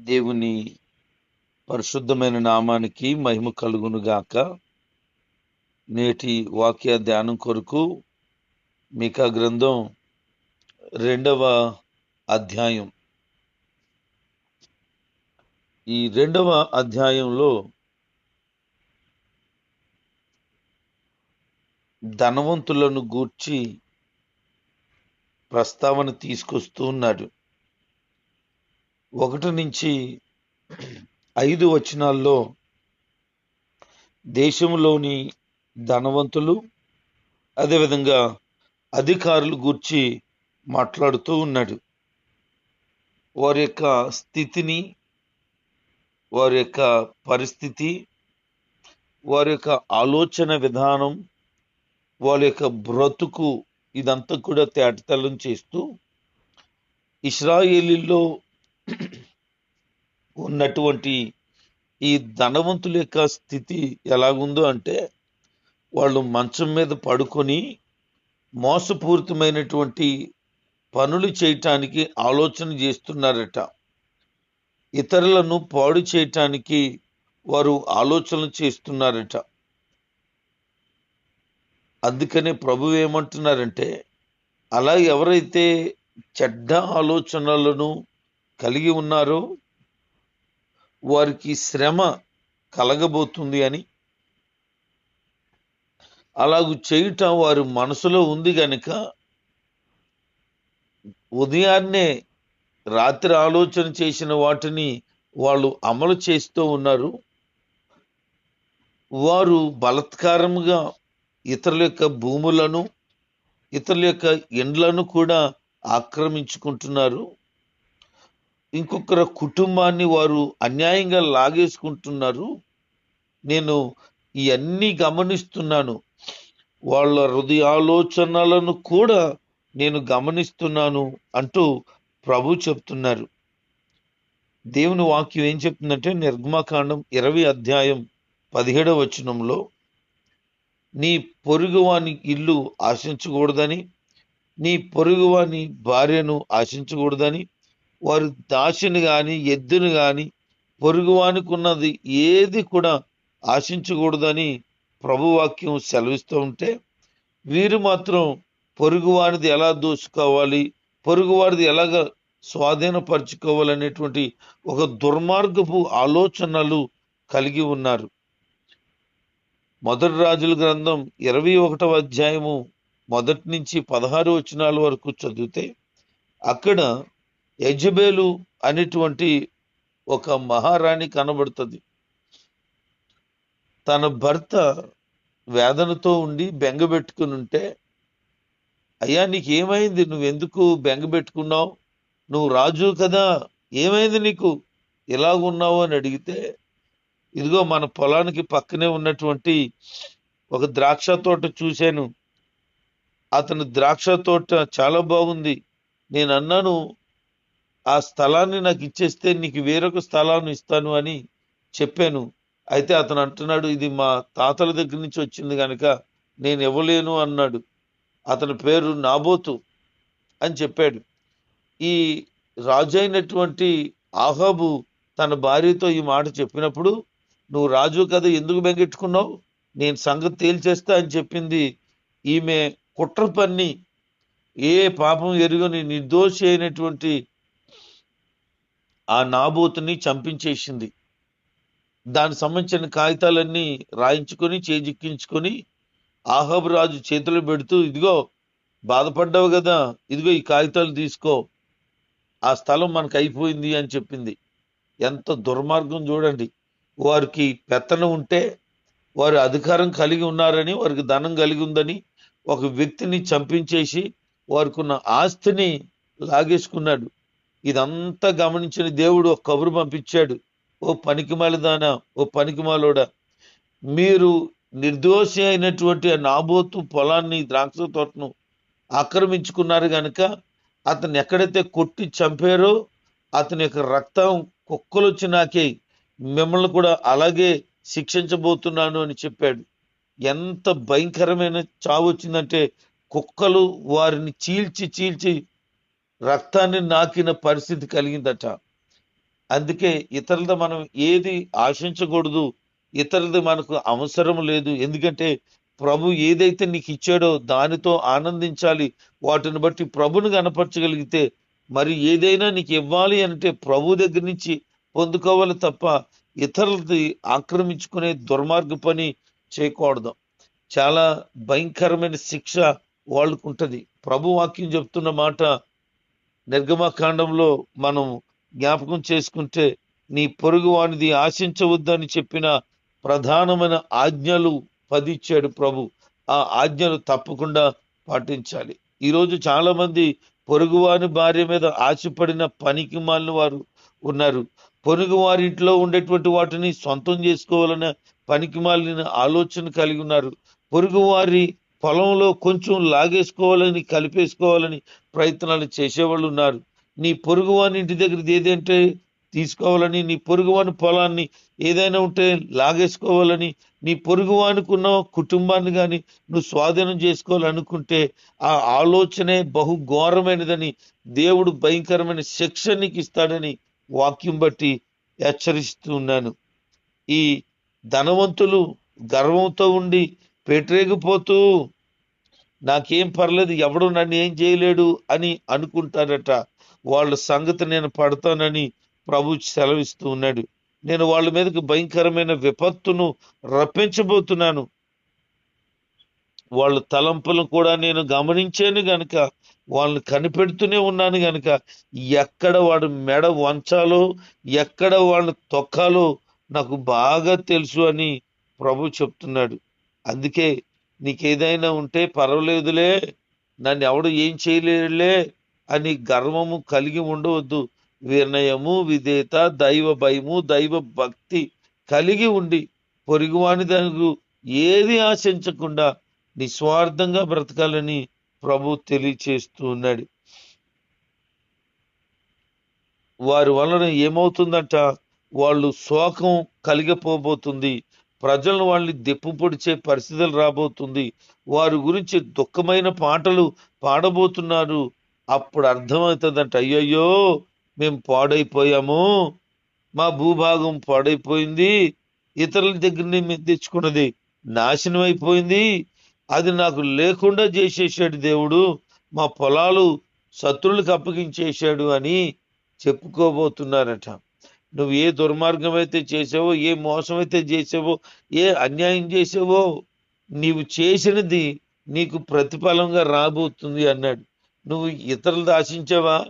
దేవుని పరిశుద్ధమైన నామానికి మహిమ కలుగును గాక నేటి వాక్య ధ్యానం కొరకు మీకా గ్రంథం రెండవ అధ్యాయం. ఈ రెండవ అధ్యాయంలో ధనవంతులను గూర్చి ప్రస్తావన తీసుకొస్తూ ఉన్నాడు. ఒకటి నుంచి ఐదు వచనాల్లో దేశంలోని ధనవంతులు అదేవిధంగా అధికారులు గూర్చి మాట్లాడుతూ ఉన్నాడు. వారి యొక్క స్థితిని వారి యొక్క పరిస్థితి వారి యొక్క ఆలోచన విధానం వారి యొక్క బ్రతుకు ఇదంతా కూడా తేటతెల్లం చేస్తూ ఇస్రాయేలీల్లో ఉన్నటువంటి ఈ ధనవంతుల యొక్క స్థితి ఎలాగుందో అంటే వాళ్ళు మంచం మీద పడుకొని మోసపూరితమైనటువంటి పనులు చేయటానికి ఆలోచన చేస్తున్నారట. ఇతరులను పాడు చేయటానికి వారు ఆలోచన చేస్తున్నారట. అందుకనే ప్రభు ఏమంటున్నారంటే అలా ఎవరైతే చెడ్డ ఆలోచనలను కలిగి ఉన్నారో వారికి శ్రమ కలగబోతుంది అని. అలాగూ చేయుట వారి మనసులో ఉంది గనుక ఉదయాన్నే రాత్రి ఆలోచన చేసిన వాటిని వాళ్ళు అమలు చేస్తూ ఉన్నారు. వారు బలత్కారముగా ఇతరుల యొక్క భూములను ఇతరుల యొక్క ఇండ్లను కూడా ఆక్రమించుకుంటున్నారు. ఇంకొకరి కుటుంబాన్ని వారు అన్యాయంగా లాగేసుకుంటున్నారు. నేను ఇవన్నీ గమనిస్తున్నాను. వాళ్ళ హృదయ ఆలోచనలను కూడా నేను గమనిస్తున్నాను అంటూ ప్రభు చెప్తున్నారు. దేవుని వాక్యం ఏం చెప్తుందంటే నిర్గమకాండం ఇరవై అధ్యాయం పదిహేడవ వచనంలో నీ పొరుగువాని ఇల్లు ఆశించకూడదని నీ పొరుగువాని భార్యను ఆశించకూడదని వారు దాసిని కానీ ఎద్దును కానీ పొరుగువానికి ఉన్నది ఏది కూడా ఆశించకూడదని ప్రభువాక్యం సెలవిస్తూ ఉంటే వీరు మాత్రం పొరుగువారిది ఎలా దోచుకోవాలి పొరుగువారిది ఎలాగ స్వాధీనపరచుకోవాలనేటువంటి ఒక దుర్మార్గపు ఆలోచనలు కలిగి ఉన్నారు. మొదటి రాజుల గ్రంథం ఇరవై ఒకటవ అధ్యాయము మొదటి నుంచి పదహారు వచనాల వరకు చదివితే అక్కడ యజ్బేలు అనేటువంటి ఒక మహారాణి కనబడుతుంది. తన భర్త వేదనతో ఉండి బెంగ పెట్టుకుని ఉంటే అయ్యా నీకు ఏమైంది నువ్వు ఎందుకు బెంగ పెట్టుకున్నావు? నువ్వు రాజు కదా ఏమైంది నీకు? ఎలాగున్నావు అని అడిగితే ఇదిగో మన పొలానికి పక్కనే ఉన్నటువంటి ఒక ద్రాక్ష తోట చూశాను. అతని ద్రాక్ష తోట చాలా బాగుంది. నేను అన్నాను ఆ స్థలాన్ని నాకు ఇచ్చేస్తే నీకు వేరొక స్థలాన్ని ఇస్తాను అని చెప్పాను. అయితే అతను అంటున్నాడు ఇది మా తాతల దగ్గర నుంచి వచ్చింది కనుక నేను ఇవ్వలేను అన్నాడు. అతని పేరు నాబోతు అని చెప్పాడు. ఈ రాజు అయినటువంటి ఆహాబు తన భార్యతో ఈ మాట చెప్పినప్పుడు నువ్వు రాజు కదా ఎందుకు బెంగెట్టుకున్నావు? నేను సంగతి తేల్చేస్తా అని చెప్పింది ఈమె కుట్ర పన్ని ఏ పాపం ఎరుగని నిర్దోషి అయినటువంటి ఆ నాబోతుని చంపించేసింది. దానికి సంబంధించిన కాగితాలన్నీ రాయించుకొని చేజిక్కించుకొని ఆహాబు రాజు చేతులు పెడుతూ ఇదిగో బాధపడ్డావు కదా ఇదిగో ఈ కాగితాలు తీసుకో. ఆ స్థలం మనకు అయిపోయింది అని చెప్పింది. ఎంత దుర్మార్గం చూడండి. వారికి పెత్తనం ఉంటే వారు అధికారం కలిగి ఉన్నారని వారికి ధనం కలిగి ఉందని ఒక వ్యక్తిని చంపించేసి వారికి ఉన్న ఆస్తిని లాగేసుకున్నాడు. ఇదంతా గమనించిన దేవుడు ఒక కబురు పంపించాడు. ఓ పనికిమాలిదానా ఓ పనికిమాలోడా మీరు నిర్దోషి అయినటువంటి నాబోతు పొలాన్ని ద్రాక్ష తోటను ఆక్రమించుకున్నారు కనుక అతను ఎక్కడైతే కొట్టి చంపారో అతని యొక్క రక్తం కుక్కలు వచ్చినాకే మిమ్మల్ని కూడా అలాగే శిక్షించబోతున్నాను అని చెప్పాడు. ఎంత భయంకరమైన చావు వచ్చిందంటే కుక్కలు వారిని చీల్చి చీల్చి రక్తాన్ని నాకిన పరిస్థితి కలిగిందట. అందుకే ఇతరులది మనం ఏది ఆశించకూడదు ఇతరులది మనకు అవసరం లేదు. ఎందుకంటే ప్రభు ఏదైతే నీకు ఇచ్చాడో దానితో ఆనందించాలి. వాటిని బట్టి ప్రభుని కనపరచగలిగితే మరి ఏదైనా నీకు ఇవ్వాలి అంటే ప్రభు దగ్గర నుంచి పొందుకోవాలి తప్ప ఇతరులది ఆక్రమించుకునే దుర్మార్గ పని చేయకూడదు. చాలా భయంకరమైన శిక్ష వాళ్ళకు ఉంటుంది ప్రభు వాక్యం చెప్తున్న మాట నిర్గమకాండంలో మనం జ్ఞాపకం చేసుకుంటే నీ పొరుగు వానిది ఆశించవద్దని చెప్పిన ప్రధానమైన ఆజ్ఞలు పదిచ్చాడు ప్రభు. ఆ ఆజ్ఞలు తప్పకుండా పాటించాలి. ఈరోజు చాలామంది పొరుగువారి భార్య మీద ఆశపడిన పనికి మాలిన వారు ఉన్నారు. పొరుగు వారి ఇంట్లో ఉండేటువంటి వాటిని సొంతం చేసుకోవాలనే పనికి మాలిన ఆలోచన కలిగి ఉన్నారు. పొరుగు వారి పొలంలో కొంచెం లాగేసుకోవాలని కలిపేసుకోవాలని ప్రయత్నాలు చేసేవాళ్ళు ఉన్నారు. నీ పొరుగువాని ఇంటి దగ్గర ఏదంటే తీసుకోవాలని నీ పొరుగువాని పొలాన్ని ఏదైనా ఉంటే లాగేసుకోవాలని నీ పొరుగువానికి ఉన్న కుటుంబాన్ని కానీ నువ్వు స్వాధీనం చేసుకోవాలనుకుంటే ఆ ఆలోచనే బహు ఘోరమైనదని దేవుడు భయంకరమైన శిక్ష నీకు ఇస్తాడని వాక్యం బట్టి హెచ్చరిస్తూ ఉన్నాను. ఈ ధనవంతులు గర్వంతో ఉండి పెట్టరేగిపోతూ నాకేం పర్లేదు ఎవడు నన్ను ఏం చేయలేడు అని అనుకుంటారట. వాళ్ళ సంగతి నేను పడతానని ప్రభు సెలవిస్తూ ఉన్నాడు. నేను వాళ్ళ మీదకి భయంకరమైన విపత్తును రప్పించబోతున్నాను. వాళ్ళ తలంపులను కూడా నేను గమనించాను గనుక వాళ్ళని కనిపెడుతూనే ఉన్నాను గనుక ఎక్కడ వాడు మెడ వంచాలో ఎక్కడ వాళ్ళని తొక్కాలో నాకు బాగా తెలుసు అని ప్రభు చెప్తున్నాడు. అందుకే నీకేదైనా ఉంటే పర్వాలేదులే నన్ను ఎవడు ఏం చేయలేడులే అని గర్వము కలిగి ఉండవద్దు. వినయము విధేత దైవ భయము దైవ భక్తి కలిగి ఉండి పొరుగువాని దానికి ఏది ఆశించకుండా నిస్వార్థంగా బ్రతకాలని ప్రభు తెలియచేస్తూ ఉన్నాడు వారి వలన ఏమవుతుందంట? వాళ్ళు శోకం కలిగిపోబోతుంది. ప్రజలను వాళ్ళని దెప్పు పొడిచే పరిస్థితులు రాబోతుంది. వారి గురించి దుఃఖమైన పాటలు పాడబోతున్నారు. అప్పుడు అర్థమవుతుందంట అయ్యయ్యో మేము పాడైపోయాము. మా భూభాగం పాడైపోయింది. ఇతరుల దగ్గర మేము తెచ్చుకున్నది నాశనం అయిపోయింది. అది నాకు లేకుండా చేసేసాడు దేవుడు. మా పొలాలు శత్రువులకు అప్పగించేశాడు అని చెప్పుకోబోతున్నారట. నువ్వు ఏ దుర్మార్గం అయితే చేసావో ఏ మోసం అయితే చేసావో ఏ అన్యాయం చేసావో నీవు చేసినది నీకు ప్రతిఫలంగా రాబోతుంది అన్నాడు. నువ్వు ఇతరులది ఆశించావా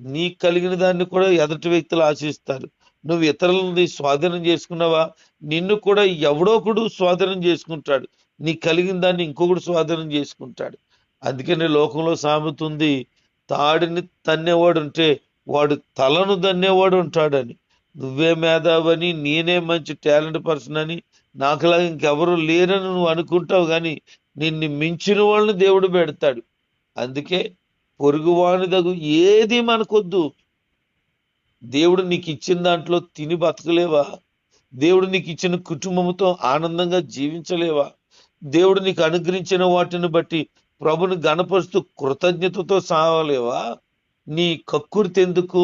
నీకు కలిగిన దాన్ని కూడా ఎదటి వ్యక్తులు ఆశిస్తారు. నువ్వు ఇతరులని స్వాధీనం చేసుకున్నావా? నిన్ను కూడా ఎవడోకుడు స్వాధీనం చేసుకుంటాడు. నీకు కలిగిన దాన్ని ఇంకొకడు స్వాధీనం చేసుకుంటాడు. అందుకని లోకంలో సామెతుంది తాడిని తన్నేవాడు ఉంటే వాడు తలను దన్నేవాడు ఉంటాడని. నువ్వే మేధావని నేనే మంచి టాలెంట్ పర్సన్ అని నాకులాగా ఇంకెవరు లేరని నువ్వు అనుకుంటావు కానీ నిన్ను మించిన వాళ్ళని దేవుడు పెడతాడు. అందుకే పొరుగువాని దగ్గు ఏది మనకొద్దు. దేవుడు నీకు ఇచ్చిన దాంట్లో తిని బతకలేవా? దేవుడు నీకు ఇచ్చిన కుటుంబంతో ఆనందంగా జీవించలేవా? దేవుడు నీకు అనుగ్రహించిన వాటిని బట్టి ప్రభుని గణపరుస్తూ కృతజ్ఞతతో సావలేవా నీ కక్కుర్తి ఎందుకు?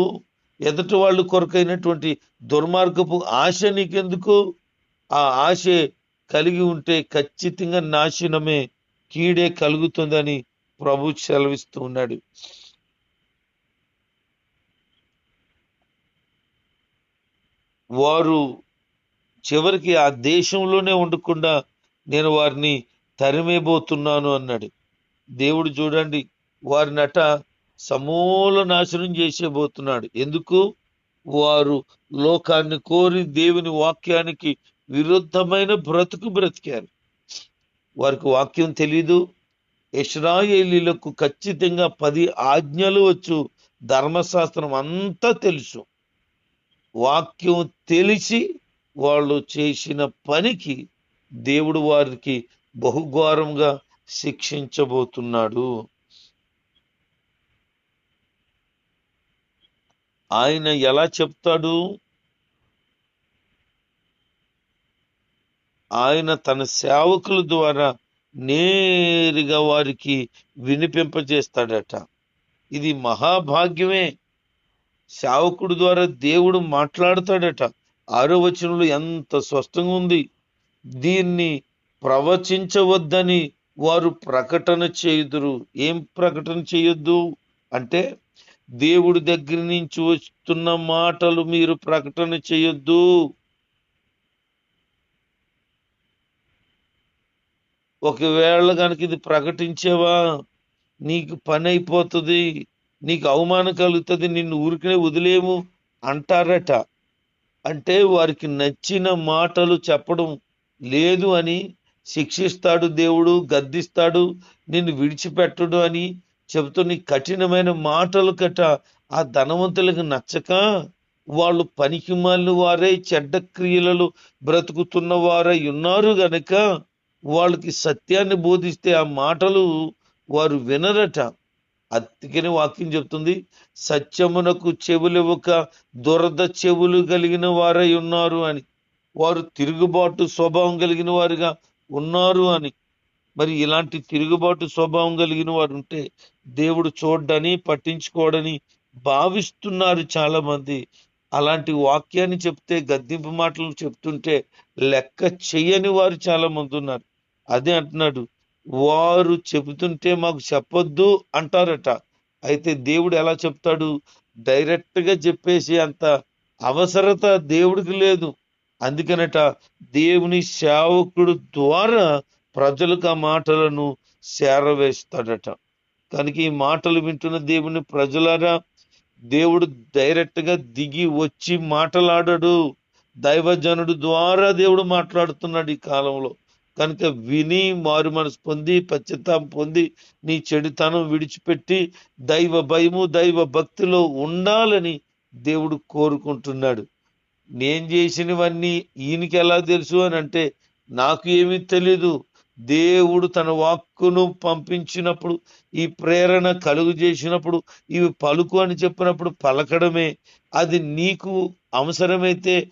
ఎదుటి వాళ్ళు కొరకైనటువంటి దుర్మార్గపు ఆశ నీకెందుకు? ఆ ఆశ కలిగి ఉంటే ఖచ్చితంగా నాశనమే కీడే కలుగుతుందని ప్రభు సెలవిస్తూ ఉన్నాడు. వారు చివరికి ఆ దేశంలోనే ఉండకుండా నేను వారిని తరిమేబోతున్నాను అన్నాడు. దేవుడు చూడండి వారినట సమూల నాశనం చేసేబోతున్నాడు. ఎందుకు? వారు లోకాన్ని కోరి దేవుని వాక్యానికి విరుద్ధమైన బ్రతుకు బ్రతికారు. వారికి వాక్యం తెలీదు. ఇస్రాయేలీలకు ఖచ్చితంగా పది ఆజ్ఞలు వచ్చు. ధర్మశాస్త్రం అంతా తెలుసు. వాక్యం తెలిసి వాళ్ళు చేసిన పనికి దేవుడు వారికి బహుఘోరంగా శిక్షించబోతున్నాడు. ఆయన ఎలా చెప్తాడు? ఆయన తన సేవకుల ద్వారా నేరుగా వారికి వినిపింపజేస్తాడట. ఇది మహాభాగ్యమే. సేవకుడు ద్వారా దేవుడు మాట్లాడతాడట. ఆరో వచనంలో ఎంత స్పష్టంగా ఉంది. దీన్ని ప్రవచించవద్దని వారు ప్రకటన చేయుదురు. ఏం ప్రకటన చేయొద్దు? అంటే దేవుడి దగ్గర నుంచి వస్తున్న మాటలు మీరు ప్రకటన చేయొద్దు. ఒకవేళ కనుక ఇది ప్రకటించేవా? నీకు పని అయిపోతుంది నీకు అవమానం కలుగుతుంది నిన్ను ఊరికనే వదిలేము అంటారట. అంటే వారికి నచ్చిన మాటలు చెప్పడం లేదు అని శిక్షిస్తాడు దేవుడు గద్దిస్తాడు నిన్ను విడిచిపెట్టడు అని చెబుతున్న కఠినమైన మాటలు కట ఆ ధనవంతులకు నచ్చక వాళ్ళు పనికిమాలిన వారే చెడ్డ క్రియలలో బ్రతుకుతున్న వారై ఉన్నారు గనక వాళ్ళకి సత్యాన్ని బోధిస్తే ఆ మాటలు వారు వినరట. అందుకని వాక్యం చెప్తుంది సత్యమునకు చెవులివ్వక దురద చెవులు కలిగిన వారై ఉన్నారు అని. వారు తిరుగుబాటు స్వభావం కలిగిన వారుగా ఉన్నారు అని. మరి ఇలాంటి తిరుగుబాటు స్వభావం కలిగిన వారు ఉంటే దేవుడు చూడ్డని పట్టించుకోడని భావిస్తున్నారు చాలా మంది అలాంటి వాక్యాన్ని చెప్తే గద్దింపు మాటలు చెప్తుంటే లెక్క చెయ్యని వారు చాలా మంది ఉన్నారు. అదే అంటున్నాడు వారు చెబుతుంటే మాకు చెప్పొద్దు అంటారట. అయితే దేవుడు ఎలా చెప్తాడు? డైరెక్ట్గా చెప్పేసి అంత అవసరత దేవుడికి లేదు. అందుకనట దేవుని సేవకుడు ద్వారా ప్రజలకు ఆ మాటలను చేరవేస్తాడట. కనుక ఈ మాటలు వింటున్న దేవుని ప్రజలారా దేవుడు డైరెక్ట్గా దిగి వచ్చి మాట్లాడడు. దైవజనుడు ద్వారా దేవుడు మాట్లాడుతున్నాడు ఈ కాలంలో. కనుక విని మారు మనసు పొంది పశ్చిత్తాపం పొంది నీ చెడుతనం విడిచిపెట్టి దైవ భయము దైవ భక్తిలో ఉండాలని దేవుడు కోరుకుంటున్నాడు. నేను చేసినవన్నీ ఈయనకి ఎలా తెలుసు అని అంటే నాకు ఏమీ తెలీదు. దేవుడు తన వాక్కును పంపించినప్పుడు ఈ ప్రేరణ కలుగు చేసినప్పుడు ఇవి పలుకు అని చెప్పినప్పుడు పలకడమే. అది నీకు అవసరమైతే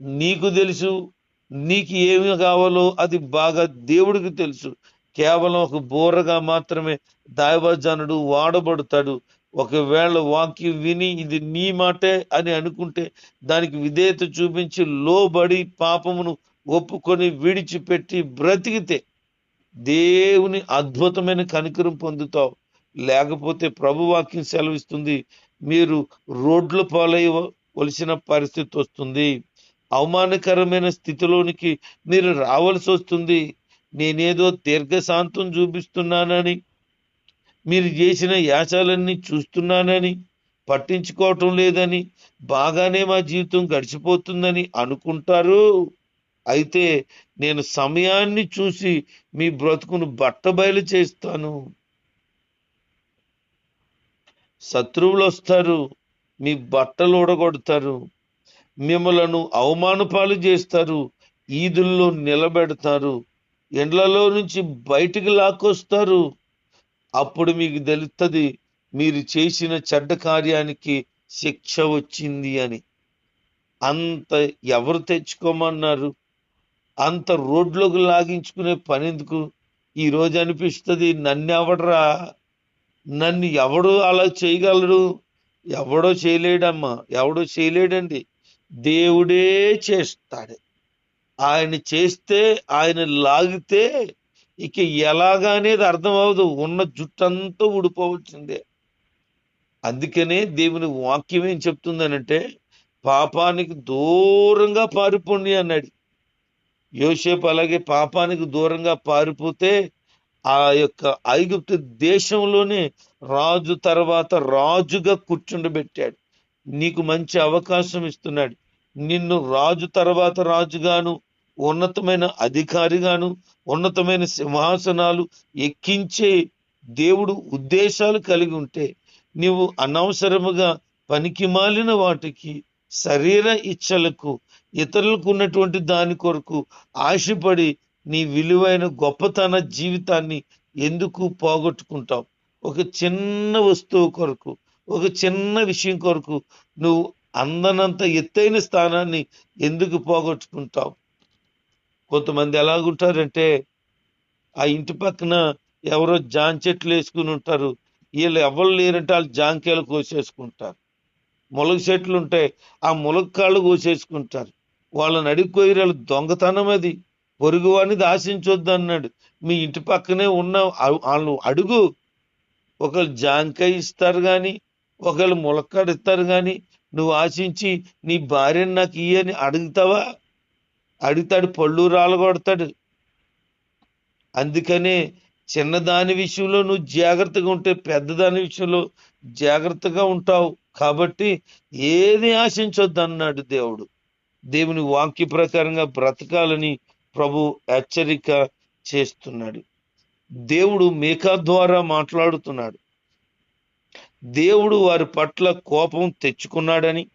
నీకు తెలుసు నీకు ఏమి కావాలో అది బాగా దేవుడికి తెలుసు. కేవలం ఒక బోరగా మాత్రమే దైవజనుడు వాడబడతాడు. ఒకవేళ వాక్యం విని ఇది నీ మాటే అని అనుకుంటే దానికి విధేయత చూపించి లోబడి పాపమును ఒప్పుకొని విడిచిపెట్టి బ్రతికితే దేవుని అద్భుతమైన కనికరం పొందుతావు. లేకపోతే ప్రభు వాక్యం సెలవిస్తుంది మీరు రోడ్ల పాలయ్యవలసిన పరిస్థితి వస్తుంది. అవమానకరమైన స్థితిలోనికి మీరు రావాల్సి వస్తుంది. నేనేదో దీర్ఘశాంతం చూపిస్తున్నానని మీరు చేసిన యాచాలన్నీ చూస్తున్నానని పట్టించుకోవటం లేదని బాగానే మా జీవితం గడిచిపోతుందని అనుకుంటారు. అయితే నేను సమయాన్ని చూసి మీ బ్రతుకును బట్టబయలు చేస్తాను. శత్రువులు వస్తారు మీ బట్టలు ఊడగొడతారు మిమ్మలను అవమానపాలు చేస్తారు ఈదుల్లో నిలబెడతారు ఎండ్లలో నుంచి బయటికి లాక్కొస్తారు. అప్పుడు మీకు తెలుస్తుంది మీరు చేసిన చెడ్డ కార్యానికి శిక్ష వచ్చింది అని. అంత ఎవరు తెచ్చుకోమన్నారు? అంత రోడ్లోకి లాగించుకునే పని ఎందుకు ఈ రోజు అనిపిస్తుంది నన్ను ఎవడరా నన్ను ఎవడు అలా చేయగలడు? ఎవడో చేయలేడమ్మా ఎవడో చేయలేడండి. దేవుడే చేస్తాడు. ఆయన చేస్తే ఆయన లాగితే ఇక ఎలాగా అనేది అర్థం అవ్వదు ఉన్న జుట్టంతా ఊడిపోవచ్చిందే. అందుకనే దేవుని వాక్యం ఏం చెప్తుందనంటే పాపానికి దూరంగా పారిపోండి అన్నాడు. యోసేపు అలాగే పాపానికి దూరంగా పారిపోతే ఆ యొక్క ఐగుప్తు దేశంలోనే రాజు తర్వాత రాజుగా కూర్చుండబెట్టాడు. నీకు మంచి అవకాశం ఇస్తున్నాడు. నిన్ను రాజు తర్వాత రాజుగాను ఉన్నతమైన అధికారిగాను ఉన్నతమైన సింహాసనాలు ఎక్కించే దేవుడు ఉద్దేశాలు కలిగి ఉంటే నీవు అనవసరముగా పనికి మాలిన వాటికి శరీర ఇచ్చలకు ఇతరులకు ఉన్నటువంటి దాని కొరకు ఆశపడి నీ విలువైన గొప్పతన జీవితాన్ని ఎందుకు పోగొట్టుకుంటావు? ఒక చిన్న వస్తువు కొరకు ఒక చిన్న విషయం కొరకు నువ్వు అందనంత ఎత్తైన స్థానాన్ని ఎందుకు పోగొట్టుకుంటావు? కొంతమంది ఎలాగుంటారంటే ఆ ఇంటి పక్కన ఎవరో జాన్ చెట్లు వేసుకుని ఉంటారు. వీళ్ళు ఎవరు లేరంటే వాళ్ళు జాంకాయలు కోసేసుకుంటారు. ములగ చెట్లు ఉంటాయి ఆ ములక్కాళ్ళు కోసేసుకుంటారు. వాళ్ళని అడిగిపోయి వాళ్ళు దొంగతనం అది. పొరుగు వాడిని ఆశించొద్దు అన్నాడు మీ ఇంటి పక్కనే ఉన్న వాళ్ళు అడుగు. ఒకళ్ళు జాంకాయ ఇస్తారు కానీ ఒకళ్ళు ములక్కాడు ఇస్తారు కానీ నువ్వు ఆశించి నీ భార్యని నాకు ఇయ్యని అడుగుతావా? అడుగుతాడు. పళ్ళు రాలగొడతాడు. అందుకనే చిన్నదాని విషయంలో నువ్వు జాగ్రత్తగా ఉంటే పెద్దదాని విషయంలో జాగ్రత్తగా ఉంటావు. కాబట్టి ఏది ఆశించొద్దు అన్నాడు దేవుడు. దేవుని వాక్య ప్రకారంగా బ్రతకాలని ప్రభు హెచ్చరిక చేస్తున్నాడు. దేవుడు మేకా ద్వారా మాట్లాడుతున్నాడు. దేవుడు వారి పట్ల కోపం తెచ్చుకున్నాడని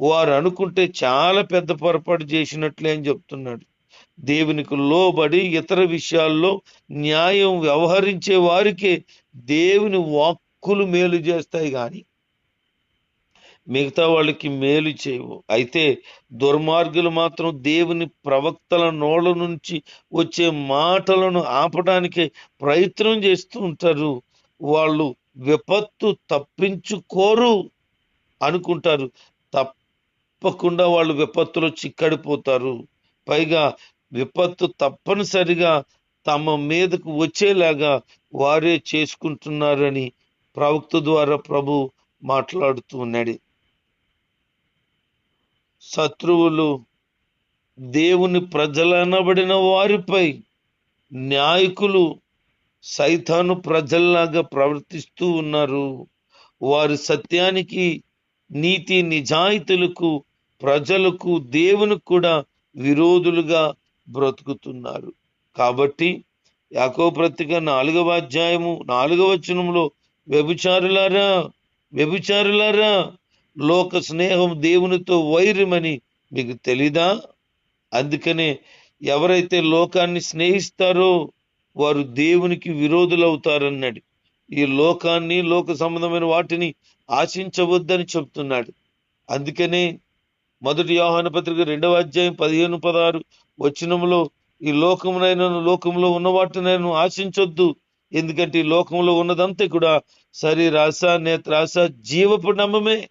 వారు అనుకుంటే చాలా పెద్ద పొరపాటు చేసినట్లే అని చెప్తున్నాడు. దేవునికి లోబడి ఇతర విషయాల్లో న్యాయం వ్యవహరించే వారికే దేవుని వాక్కులు మేలు చేస్తాయి కానీ మిగతా వాళ్ళకి మేలు చేయవు. అయితే దుర్మార్గులు మాత్రం దేవుని ప్రవక్తల నోళ్ళ నుంచి వచ్చే మాటలను ఆపడానికి ప్రయత్నం చేస్తూ ఉంటారు. వాళ్ళు విపత్తు తప్పించుకోరు అనుకుంటారు. తప్పకుండా వాళ్ళు విపత్తులో చిక్కడిపోతారు. పైగా విపత్తు తప్పనిసరిగా తమ మీదకు వచ్చేలాగా వారే చేసుకుంటున్నారని ప్రవక్త ద్వారా ప్రభు మాట్లాడుతూ ఉన్నాడు. శత్రువులు దేవుని ప్రజలనబడిన వారిపై నాయకులు సైతాను ప్రజల్లాగా ప్రవర్తిస్తూ ఉన్నారు. వారి సత్యానికి నీతి నిజాయితీలకు ప్రజలకు దేవునికి కూడా విరోధులుగా బ్రతుకుతున్నారు. కాబట్టి యాకోప్రతిక నాలుగవ అధ్యాయము నాలుగవ వచనంలో వ్యభిచారులారా వ్యభిచారులారా లోక స్నేహం దేవునితో వైరమని మీకు తెలీదా? అందుకనే ఎవరైతే లోకాన్ని స్నేహిస్తారో వారు దేవునికి విరోధులవుతారన్నాడు. ఈ లోకాన్ని లోక సంబంధమైన వాటిని ఆశించవద్దని చెప్తున్నాడు. అందుకనే మొదటి యోహాన పత్రిక రెండవ అధ్యాయం పదిహేను పదహారు వచనంలో ఈ లోకమునైన లోకంలో ఉన్న వాటినైనా ఆశించొద్దు. ఎందుకంటే ఈ లోకంలో ఉన్నదంతా కూడా శరీరాశ నేత్రాశ జీవపు నమ్మమే.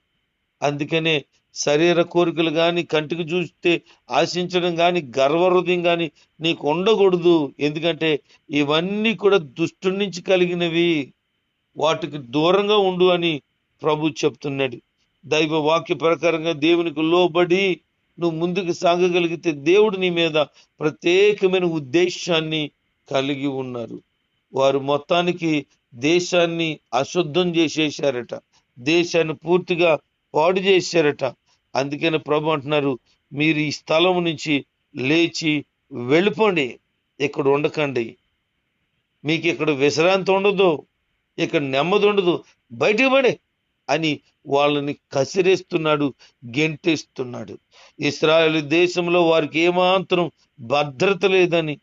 అందుకనే శరీర కోరికలు కానీ కంటికి చూస్తే ఆశించడం కానీ గర్వహృదయం కానీ నీకు ఉండకూడదు. ఎందుకంటే ఇవన్నీ కూడా దుష్టు నుంచి కలిగినవి. వాటికి దూరంగా ఉండు అని ప్రభు చెప్తున్నాడు. దైవ వాక్య ప్రకారంగా దేవునికి లోబడి నువ్వు ముందుకు సాగగలిగితే దేవుడు నీ మీద ప్రత్యేకమైన ఉద్దేశాన్ని కలిగి ఉన్నారు. వారు మొత్తానికి దేశాన్ని అశుద్ధం చేసేసారట దేశాన్ని పూర్తిగా పాడు చేశారట. అందుకని ప్రభు అంటున్నారు మీరు ఈ స్థలం నుంచి లేచి వెళ్ళిపోండి. ఇక్కడ ఉండకండి. మీకు ఇక్కడ విశ్రాంతి ఉండదు. ఇక్కడ నెమ్మది ఉండదు. బయటికి పడి అని వాళ్ళని కసిరేస్తున్నాడు గెంటేస్తున్నాడు. ఇస్రాయల్ దేశంలో వారికి ఏమాత్రం భద్రత లేదని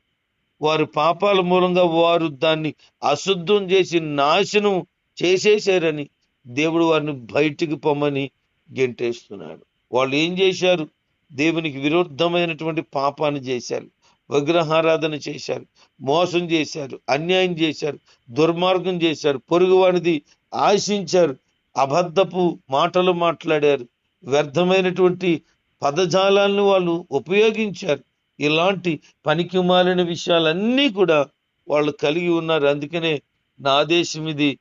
వారి పాపాల మూలంగా వారు దాన్ని అశుద్ధం చేసి నాశనం చేసేశారని దేవుడు వారిని బయటికి పొమ్మని గెంటేస్తున్నాడు. వాళ్ళు ఏం చేశారు? దేవునికి విరుద్ధమైనటువంటి పాపాన్ని చేశారు. విగ్రహారాధన చేశారు. మోసం చేశారు. అన్యాయం చేశారు. దుర్మార్గం చేశారు. పొరుగువానిది ఆశించారు. అబద్ధపు మాటలు మాట్లాడారు. వ్యర్థమైనటువంటి పదజాలాలను వాళ్ళు ఉపయోగించారు. ఇలాంటి పనికి మాలిన విషయాలన్నీ కూడా వాళ్ళు కలిగి ఉన్నారు. అందుకనే నా దేశం ఇది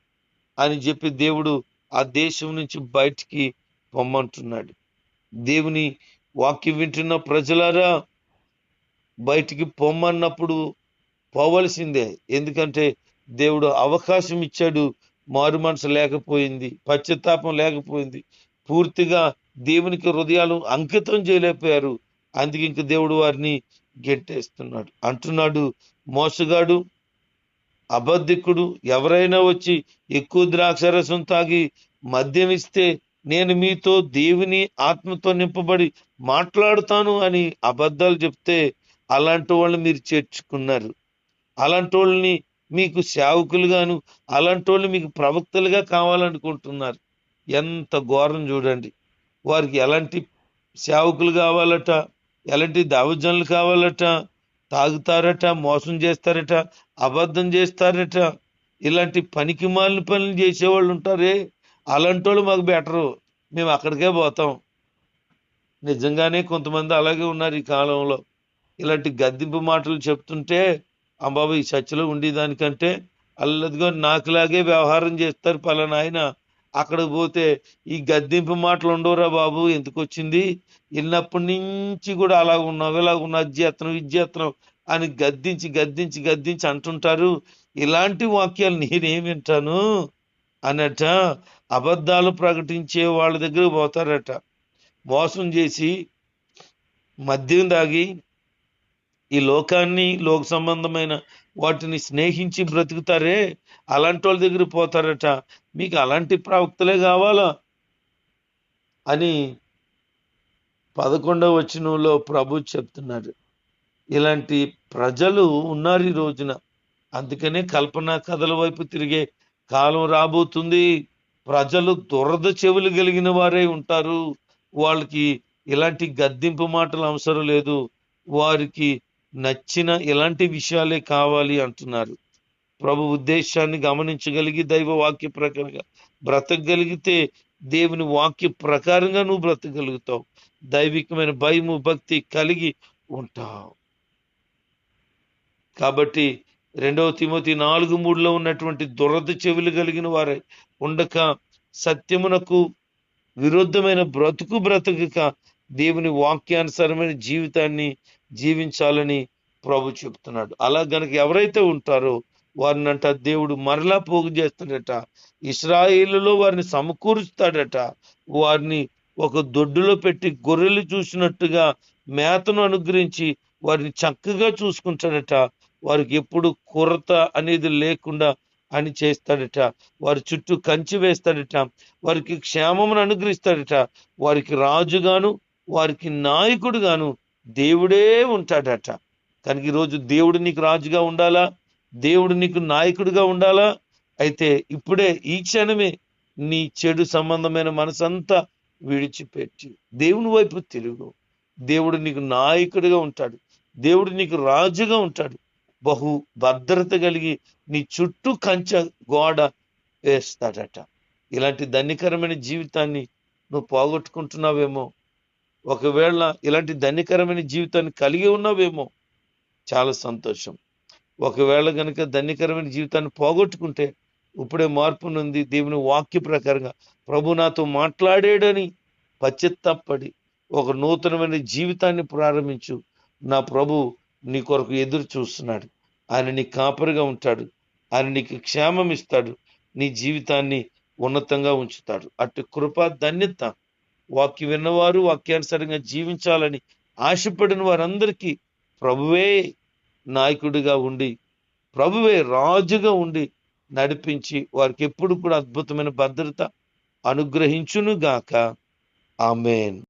అని చెప్పి దేవుడు ఆ దేశం నుంచి బయటికి పొమ్మంటున్నాడు దేవుని వాక్యం వింటున్న ప్రజలారా బయటికి పొమ్మన్నప్పుడు పోవలసిందే. ఎందుకంటే దేవుడు అవకాశం ఇచ్చాడు మారు మనసు లేకపోయింది పశ్చాత్తాపం లేకపోయింది. పూర్తిగా దేవునికి హృదయాలు అంకితం చేయలేకపోయారు. అందుకే ఇంక దేవుడు వారిని గెట్టేస్తున్నాడు అంటున్నాడు మోసగాడు అబద్ధికుడు. ఎవరైనా వచ్చి ఎక్కువ ద్రాక్షరసం తాగి మద్యం ఇస్తే నేను మీతో దేవుని ఆత్మతో నింపబడి మాట్లాడుతాను అని అబద్ధాలు చెప్తే అలాంటి వాళ్ళని మీరు చేర్చుకున్నారు. అలాంటి వాళ్ళని మీకు సేవకులుగాను అలాంటి వాళ్ళు మీకు ప్రవక్తలుగా కావాలనుకుంటున్నారు. ఎంత ఘోరం చూడండి. వారికి ఎలాంటి సేవకులు కావాలట ఎలాంటి దావజనులు కావాలట తాగుతారట మోసం చేస్తారట అబద్ధం చేస్తారట ఇలాంటి పనికి మాలిన పనులు చేసేవాళ్ళు ఉంటారే? అలాంటి వాళ్ళు మాకు బెటరు మేము అక్కడికే పోతాం. నిజంగానే కొంతమంది అలాగే ఉన్నారు ఈ కాలంలో. ఇలాంటి గద్దింపు మాటలు చెప్తుంటే అంబాబు ఈ చర్చలో ఉండేదానికంటే అల్లదిగో నాకులాగే వ్యవహారం చేస్తారు పలానా ఆయన. అక్కడికి పోతే ఈ గద్దింపు మాటలు ఉండవురా బాబు ఎందుకు వచ్చింది? వెళ్ళినప్పటి నుంచి కూడా అలా ఉన్నావు ఇలా ఉన్నావు జీతనం విద్యత్నం అని గద్దించి గద్దించి గద్దించి అంటుంటారు. ఇలాంటి వాక్యాలు నేనేం వింటాను? అన్నట అబద్ధాలు ప్రకటించే వాళ్ళ దగ్గర పోతారట. మోసం చేసి మద్యం తాగి ఈ లోకాన్ని లోక సంబంధమైన వాటిని స్నేహించి బ్రతుకుతారే? అలాంటి వాళ్ళ దగ్గర పోతారట. మీకు అలాంటి ప్రవక్తలే కావాలా? అని పదకొండవ వచనంలో ప్రభు చెప్తున్నాడు. ఇలాంటి ప్రజలు ఉన్నారు ఈ రోజున. అందుకనే కల్పన కథల వైపు తిరిగే కాలం రాబోతుంది. ప్రజలు దురద చెవులు కలిగిన వారే ఉంటారు. వాళ్ళకి ఇలాంటి గద్దింపు మాటలు అవసరం లేదు. వారికి నచ్చిన ఇలాంటి విషయాలే కావాలి అంటున్నారు. ప్రభు ఉద్దేశాన్ని గమనించగలిగి దైవ వాక్య ప్రకారంగా బ్రతకగలిగితే దేవుని వాక్య ప్రకారంగా నువ్వు బ్రతకగలుగుతావు. దైవికమైన భయము భక్తి కలిగి ఉంటావు. కాబట్టి రెండవ తిమోతి నాలుగు మూడులో ఉన్నటువంటి దురద చెవులు కలిగిన వారై ఉండక సత్యమునకు విరుద్ధమైన బ్రతుకు బ్రతకక దేవుని వాక్యానుసారమైన జీవితాన్ని జీవించాలని ప్రభు చెప్తున్నాడు. అలా గనక ఎవరైతే ఉంటారో వారినంట దేవుడు మరలా పోగు చేస్తాడట. ఇస్రాయిల్లో వారిని సమకూరుస్తాడట. వారిని ఒక దొడ్డులో పెట్టి గొర్రెలు చూసినట్టుగా మేతను అనుగ్రహించి వారిని చక్కగా చూసుకుంటాడట. వారికి ఎప్పుడు కొరత అనేది లేకుండా అని చేస్తాడట. వారి చుట్టూ కంచి వేస్తాడట. వారికి క్షేమమును అనుగ్రహిస్తాడట. వారికి రాజుగాను వారికి నాయకుడుగాను దేవుడే ఉంటాడట. కనుక ఈరోజు దేవుడు నీకు రాజుగా ఉండాలా? దేవుడు నీకు నాయకుడిగా ఉండాలా? అయితే ఇప్పుడే ఈ క్షణమే నీ చెడు సంబంధమైన మనసంతా విడిచిపెట్టి దేవుని వైపు తిరుగు. దేవుడు నీకు నాయకుడిగా ఉంటాడు. దేవుడు నీకు రాజుగా ఉంటాడు. బహు భద్రత కలిగి నీ చుట్టూ కంచె గోడ వేస్తాడట. ఇలాంటి ధన్యకరమైన జీవితాన్ని నువ్వు పోగొట్టుకుంటున్నావేమో. ఒకవేళ ఇలాంటి ధన్యకరమైన జీవితాన్ని కలిగి ఉన్నావేమో చాలా సంతోషం. ఒకవేళ కనుక ధన్యకరమైన జీవితాన్ని పోగొట్టుకుంటే ఇప్పుడే మార్పు నుండి దేవుని వాక్య ప్రకారంగా ప్రభు నాతో మాట్లాడాడని పశ్చిత్తపడి ఒక నూతనమైన జీవితాన్ని ప్రారంభించు. నా ప్రభు నీ కొరకు ఎదురు చూస్తున్నాడు. ఆయన నీ కాపరిగా ఉంటాడు. ఆయన నీకు క్షేమం ఇస్తాడు. నీ జీవితాన్ని ఉన్నతంగా ఉంచుతాడు. అటు కృప ధన్యత వాక్యం విన్నవారు వాక్యానుసారంగా జీవించాలని ఆశపడిన వారందరికీ ప్రభువే నాయకుడిగా ఉండి ప్రభువే రాజుగా ఉండి నడిపించి వారికి ఎప్పుడు కూడా అద్భుతమైన భద్రత అనుగ్రహించును గాక ఆమెన్.